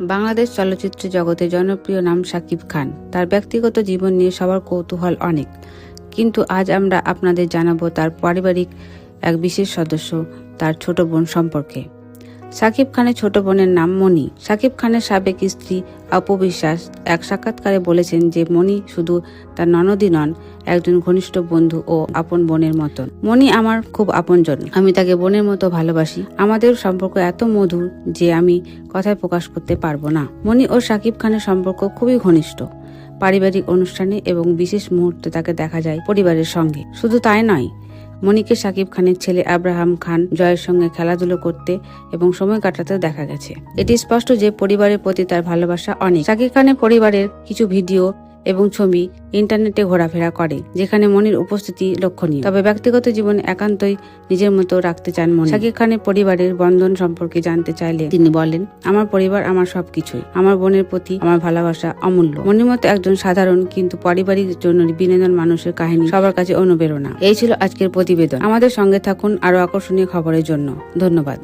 বাংলাদেশ চলচ্চিত্র জগতে জনপ্রিয় নাম সাকিব খান। তার ব্যক্তিগত জীবন নিয়ে সবার কৌতূহল অনেক। কিন্তু আজ আমরা আপনাদের জানাব তার পারিবারিক এক বিশেষ সদস্য, তার ছোট বোন সম্পর্কে। সাকিব খানের ছোট বোনের নাম মণি। সাকিব খানের সাবেক স্ত্রী অপু বিশ্বাস এক সাক্ষাৎকারে বলেছেন যে মণি শুধু তার ননদই নন, একজন ঘনিষ্ঠ বন্ধু ও আপন বোনের মতন। মণি আমার খুব আপনজন। আমি তাকে বোনের মতো ভালোবাসি। আমাদের সম্পর্ক এত মধুর যে আমি কথায় প্রকাশ করতে পারব না। মণি ও সাকিব খানের সম্পর্ক খুবই ঘনিষ্ঠ। পারিবারিক অনুষ্ঠানে এবং বিশেষ মুহূর্তে তাকে দেখা যায় পরিবারের সঙ্গে। শুধু তাই নয় মনিকে সাকিব খানের ছেলে আব্রাহাম খান জয়ের সঙ্গে খেলাধুলো করতে এবং সময় কাটাতে দেখা গেছে। এটি স্পষ্ট যে পরিবারের প্রতি তার ভালোবাসা অনেক। সাকিব খানের পরিবারের কিছু ভিডিও এবং ছবি ইন্টারনেটে ঘোরাফেরা করে, যেখানে মনির উপস্থিতি লক্ষণীয়। তবে ব্যক্তিগত জীবনে একান্তই নিজের মতো রাখতে চান মনি শাকিব খানের পরিবারের বন্ধন সম্পর্কে জানতে চাইলে তিনি বলেন, আমার পরিবার আমার সবকিছুই। আমার বোনের প্রতি আমার ভালোবাসা অমূল্য। মনির মতো একজন সাধারণ কিন্তু পারিবারিক জন্য বিনোদন মানুষের কাহিনী সবার কাছে অনুপ্রেরণা। এই ছিল আজকের প্রতিবেদন। আমাদের সঙ্গে থাকুন আরও আকর্ষণীয় খবরের জন্য। ধন্যবাদ।